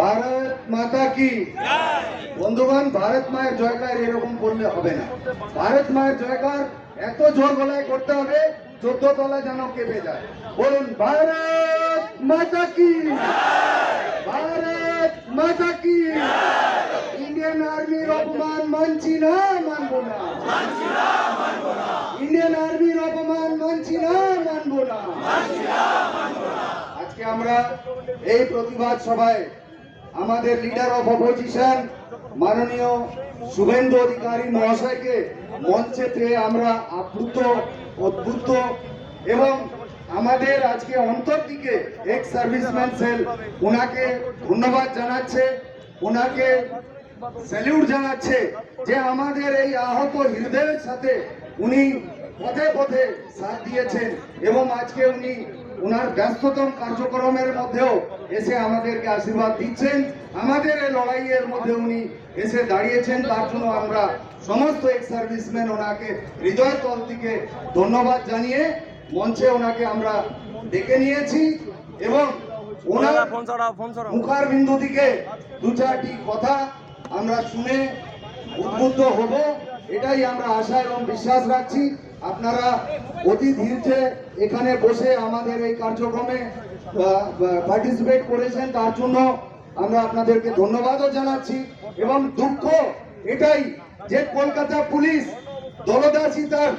ভারত মাতা কি? বন্ধুগণ ভারত মায়ের জয়কার এরকম করলে হবে না। ভারত মায়ের জয়কার এত জোর গলায় করতে হবে চোদ্দ তলা যেন কেঁপে যায়। বলুন ভারত মাতা কি? ভারত মাতা কি? ইন্ডিয়ান আর্মির অপমান মানছি না মানবো না। ইন্ডিয়ান আর্মির অপমান মানছি না মানবো না। আজকে আমরা এই প্রতিবাদ সভায় আমাদের লিডার অফ অপোজিশন মাননীয় শুভেন্দু অধিকারী মহাশয়কে মঞ্চে পেয়ে আমরা আপ্লুত, অদ্ভুত এবং আমাদের আজকে অন্তর দিকে এক্স সার্ভিসম্যান সেল ওনাকে ধন্যবাদ জানাচ্ছে, ওনাকে স্যালিউট জানাচ্ছে যে আমাদের এই আহত হৃদয়ের সাথে উনি পথে পথে সাথ দিয়েছেন এবং আজকে উনি ওনার ব্যস্ততম কার্যক্রমের মধ্যেও এসে আমাদেরকে আশীর্বাদ দিচ্ছেন। আমাদের এই লড়াইয়ের মধ্যে উনি এসে দাঁড়িয়েছেন তার জন্য আমরা সমস্ত এক্স সার্ভিসম্যান ওনাকে হৃদয় তল থেকে ধন্যবাদ জানিয়ে মঞ্চে ওনাকে আমরা ডেকে নিয়েছি এবং ওনার মুখার বিন্দু থেকে দু চারটি কথা আমরা শুনে উদ্বুদ্ধ হব। এটাই আমরা আশা এবং বিশ্বাস রাখছি। আপনারা অতি ধীরে এখানে বসে আমাদের এই কার্যক্রমে পার্টিসিপেট করেছেন, তার জন্য আমরা আপনাদেরকে ধন্যবাদও জানাচ্ছি। এবং দুঃখ এটাই যে কলকাতা পুলিশ দলদাসী তার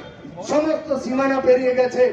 সমস্ত সীমানা পেরিয়ে গেছে।